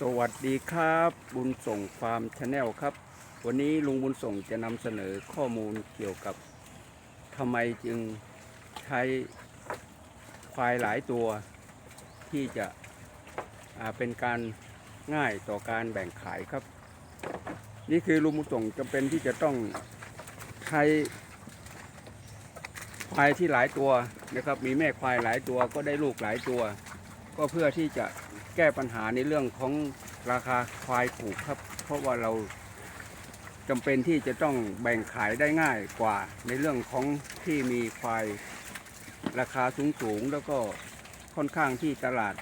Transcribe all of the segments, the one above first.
สวัสดีครับ บุญส่งฟาร์มชาแนลครับ วันนี้ลุงบุญส่งจะนำเสนอข้อมูลเกี่ยวกับทำไมจึงใช้ควายหลายตัวที่จะเป็นการง่ายต่อการแบ่งขายครับ นี่คือลุงบุญส่งจำเป็นที่จะต้องใช้ควายที่หลายตัวนะครับ มีแม่ควายหลายตัวก็ได้ลูกหลายตัว ก็เพื่อที่จะ แก้ปัญหาในเรื่องของราคาควายถูกครับ เพราะว่าเราจำเป็นที่จะต้องแบ่งขายได้ง่ายกว่าในเรื่องของที่มีควายราคาสูงสูงๆแล้วก็ค่อนข้างที่ตลาด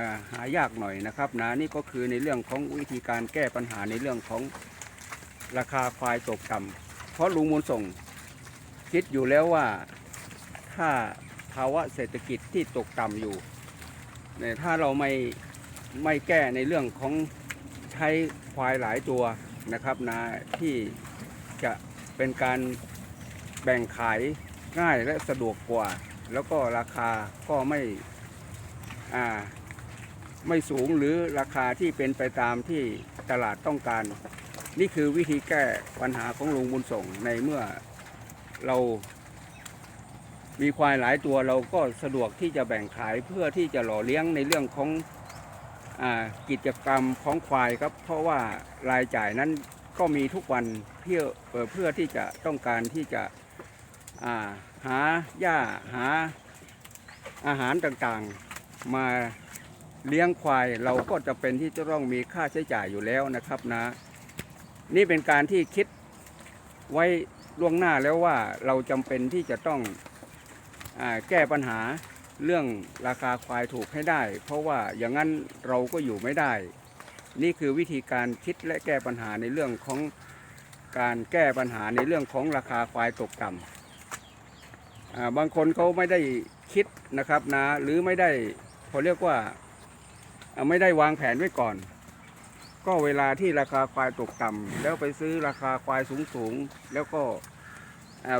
าหายากหน่อยนะครับนะนี่ก็คือในเรื่องของวิธีการแก้ปัญหาในเรื่องของราคาควายตกต่ำเพราะลุงมูลส่งคิดอยู่แล้วว่าถ้าภาวะเศรษฐกิจที่ตกต่ำอยู่ เนี่ยถ้าเราไม่ไม่แก้ในเรื่องของใช้ควายหลายตัวนะครับนะที่จะเป็นการแบ่งขายง่ายและสะดวกกว่า แล้วก็ราคาก็ไม่อ่าไม่สูงหรือราคาที่เป็นไปตามที่ตลาดต้องการ นี่คือวิธีแก้ปัญหาของลุงบุญส่งในเมื่อเรา มีควายหลายตัวเราก็สะดวกที่จะแบ่งขายเพื่อที่จะหล่อเลี้ยงในเรื่องของอกิจกรรมของควายครับ เพราะว่ารายจ่ายนั้นก็มีทุกวันเพื่อเพื่อที่จะต้องการที่จะาหาหญ้าหาอาหารต่างๆมาเลี้ยงควายเราก็จะเป็นที่จะต้องมีค่าใช้จ่ายอยู่แล้วนะครับนะ นี่เป็นการที่คิดไว้ล่วงหน้าแล้วว่าเราจำเป็นที่จะต้อง แก้ปัญหาเรื่องราคาควายถูกให้ได้ เพราะว่าอย่างนั้นเราก็อยู่ไม่ได้ นี่คือวิธีการคิดและแก้ปัญหาในเรื่องของการแก้ปัญหาในเรื่องของราคาควายตกต่ำบางคนเขาไม่ได้คิดนะครับนะหรือไม่ได้เขาเรียกว่าไม่ได้วางแผนไว้ก่อน ก็เวลาที่ราคาควายตกต่ำแล้วไปซื้อราคาควายสูงๆแล้วก็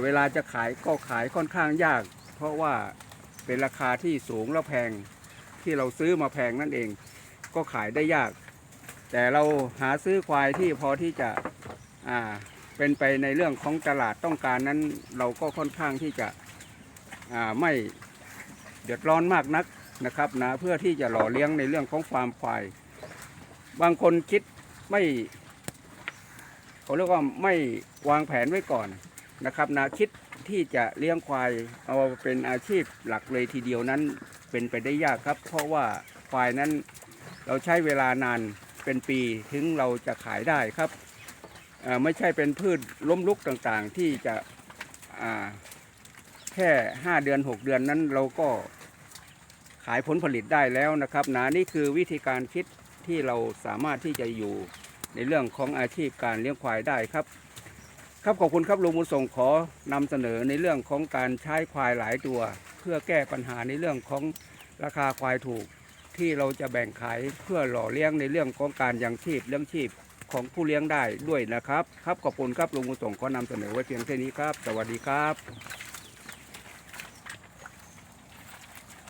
เวลาจะขายก็ขายค่อนข้างยาก เพราะว่าเป็นราคาที่สูงแล้วแพงที่เราซื้อมาแพงนั่นเอง ก็ขายได้ยาก แต่เราหาซื้อควายที่พอที่จะอ่าเป็นไปในเรื่องของตลาดต้องการนั้น เราก็ค่อนข้างที่จะอ่าไม่เดือดร้อนมากนักนะครับนะเพื่อที่จะหล่อเลี้ยงในเรื่องของฟาร์มควาย บางคนคิดไม่เขาเรียกว่าไม่วางแผนไว้ก่อนนะครับนะคิด ที่จะเลี้ยงควายเอาเป็นอาชีพหลักเลยทีเดียวนั้นเป็นไปได้ยากครับ เพราะว่าควายนั้นเราใช้เวลานานเป็นปีถึงเราจะขายได้ครับไม่ใช่เป็นพืชล้มลุกต่างๆ ที่จะแค่ 5 เดือน 6 เดือนนั้นเราก็ขายผลผลิตได้แล้วนะครับนะนี่คือวิธีการคิดที่เราสามารถที่จะอยู่ในเรื่องของอาชีพการเลี้ยงควายได้ครับ ครับขอบคุณครับลุงบุญส่งขอนำเสนอในเรื่องของการใช้ควายหลายตัว เพื่อแก้ปัญหาในเรื่องของราคาควายถูก ที่เราจะแบ่งขายเพื่อหล่อเลี้ยงในเรื่องของการยังชีพเลี้ยงชีพของผู้เลี้ยงได้ด้วยนะครับ ครับขอบคุณครับลุงบุญส่งขอนำเสนอไว้เพียงแค่นี้ครับ สวัสดีครับ